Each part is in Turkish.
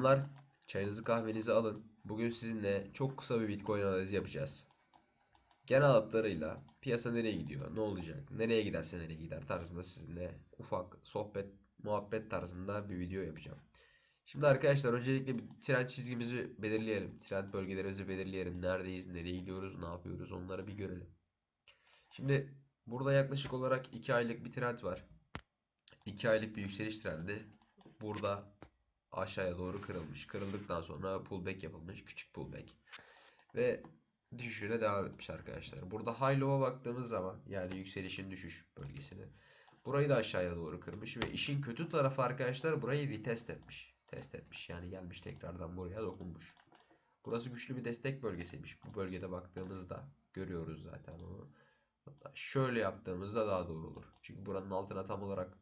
Selamlar. Çayınızı kahvenizi alın. Bugün sizinle çok kısa bir Bitcoin analizi yapacağız. Genel hatlarıyla piyasa nereye gidiyor, ne olacak, nereye giderse nereye gider tarzında sizinle ufak sohbet, muhabbet tarzında bir video yapacağım. Şimdi arkadaşlar öncelikle bir trend çizgimizi belirleyelim. Trend bölgelerimizi belirleyelim. Neredeyiz, nereye gidiyoruz, ne yapıyoruz onları bir görelim. Şimdi burada yaklaşık olarak 2 aylık bir trend var. 2 aylık bir yükseliş trendi. Burada aşağıya doğru kırılmış. Kırıldıktan sonra pullback yapılmış. Küçük pullback. Ve düşüşüne devam etmiş arkadaşlar. Burada high low'a baktığımız zaman yani yükselişin düşüş bölgesini. Burayı da aşağıya doğru kırmış ve işin kötü tarafı arkadaşlar burayı retest etmiş. Test etmiş yani gelmiş tekrardan buraya dokunmuş. Burası güçlü bir destek bölgesiymiş. Bu bölgede baktığımızda görüyoruz zaten onu. Hatta şöyle yaptığımızda daha doğru olur. Çünkü buranın altına tam olarak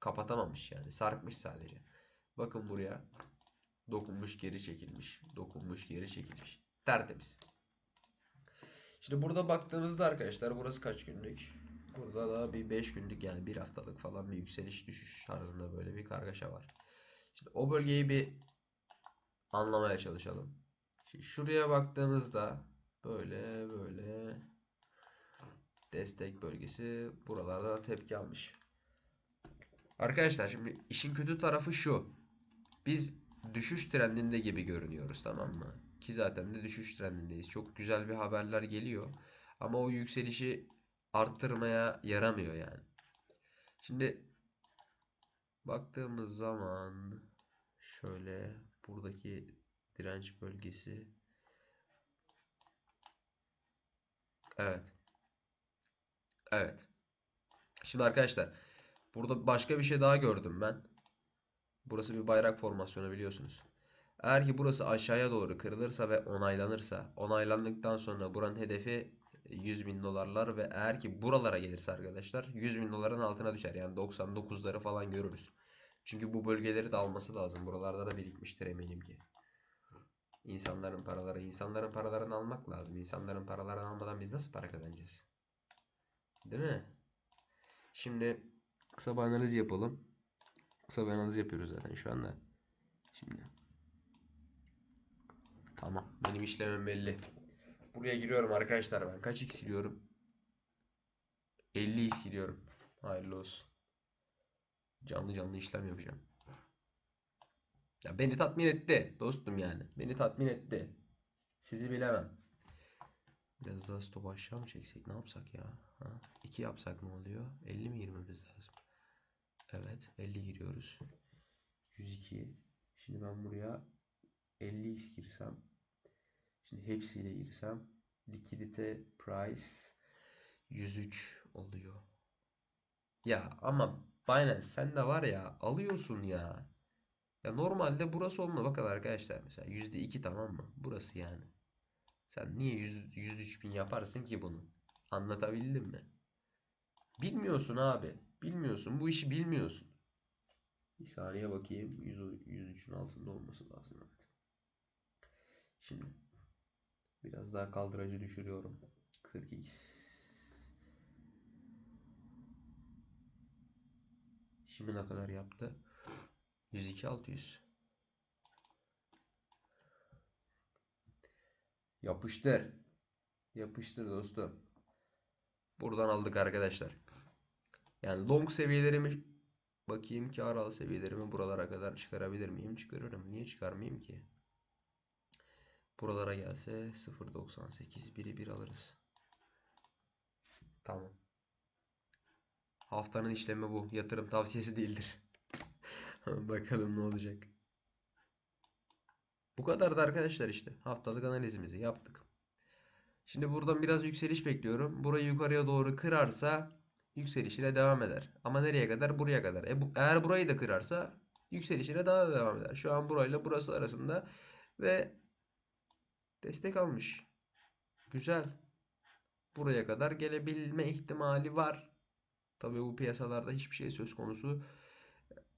kapatamamış yani sarkmış sadece. Bakın buraya dokunmuş geri çekilmiş. Dokunmuş geri çekilmiş. Tertemiz. Şimdi burada baktığımızda arkadaşlar burası kaç günlük? Burada da bir 5 günlük yani bir haftalık falan bir yükseliş düşüş tarzında böyle bir kargaşa var. Şimdi o bölgeyi bir anlamaya çalışalım. Şimdi şuraya baktığımızda böyle böyle destek bölgesi buralarda tepki almış. Arkadaşlar şimdi işin kötü tarafı şu. Biz düşüş trendinde gibi görünüyoruz tamam mı? Ki zaten de düşüş trendindeyiz. Çok güzel bir haberler geliyor. Ama o yükselişi arttırmaya yaramıyor yani. Şimdi baktığımız zaman şöyle buradaki direnç bölgesi Evet. Evet. Şimdi arkadaşlar burada başka bir şey daha gördüm ben. Burası bir bayrak formasyonu biliyorsunuz. Eğer ki burası aşağıya doğru kırılırsa ve onaylanırsa, onaylandıktan sonra buranın hedefi 100 bin dolarlar ve eğer ki buralara gelirse arkadaşlar 100 bin doların altına düşer. Yani 99'ları falan görürüz. Çünkü bu bölgeleri de alması lazım. Buralarda da birikmiştir eminim ki. İnsanların paraları, insanların paralarını almak lazım. İnsanların paralarını almadan biz nasıl para kazanacağız? Değil mi? Şimdi kısa bir analiz yapalım. Kısa bir analiz yapıyoruz zaten şu anda. Şimdi. Tamam. Benim işlemim belli. Buraya giriyorum arkadaşlar ben. Kaç x giriyorum? 50 x giriyorum. Hayırlı olsun. Canlı canlı işlem yapacağım. Ya beni tatmin etti dostum yani. Beni tatmin etti. Sizi bilemem. Biraz daha stop aşağı mı çeksek ne yapsak ya? Ha? 2 yapsak ne oluyor? 50 mi girmemiz lazım? Evet 50 giriyoruz. 102. Şimdi ben buraya 50x girsem. Şimdi hepsiyle girsem. Likidite price 103 oluyor. Ya ama Binance sen de var ya alıyorsun ya. Ya normalde burası olma bakın arkadaşlar mesela %2 tamam mı? Burası yani. Sen niye 100, 103 bin yaparsın ki bunu? Anlatabildim mi? Bilmiyorsun abi. Bilmiyorsun. Bu işi bilmiyorsun. Bir saniye bakayım. 100, 103'ün altında olması lazım. Şimdi biraz daha kaldıracı düşürüyorum. 42. Şimdi ne kadar yaptı? 102 600. Yapıştır. Yapıştır dostum. Buradan aldık arkadaşlar. Yani long seviyelerimi bakayım ki aral seviyelerimi buralara kadar çıkarabilir miyim? Çıkarırım. Niye çıkarmayayım ki? Buralara gelse 0.98 biri bir alırız. Tamam. Haftanın işlemi bu. Yatırım tavsiyesi değildir. Bakalım ne olacak. Bu kadar da arkadaşlar işte. Haftalık analizimizi yaptık. Şimdi buradan biraz yükseliş bekliyorum. Burayı yukarıya doğru kırarsa yükselişine devam eder. Ama nereye kadar? Buraya kadar. E bu, eğer burayı da kırarsa yükselişine daha da devam eder. Şu an burayla burası arasında ve destek almış. Güzel. Buraya kadar gelebilme ihtimali var. Tabii bu piyasalarda hiçbir şey söz konusu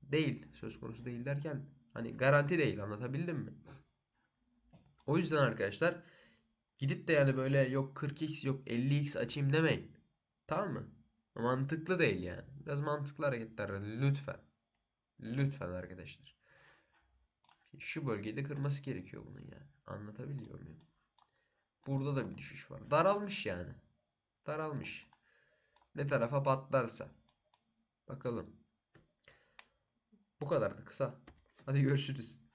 değil. Söz konusu değil derken hani garanti değil anlatabildim mi? O yüzden arkadaşlar gidip de yani böyle yok 40x yok 50x açayım demeyin. Tamam mı? Mantıklı değil yani. Biraz mantıklı hareketler lütfen. Lütfen arkadaşlar. Şu bölgede kırması gerekiyor bunun yani. Anlatabiliyor muyum? Burada da bir düşüş var. Daralmış yani. Daralmış. Ne tarafa patlarsa. Bakalım. Bu kadar da kısa. Hadi görüşürüz.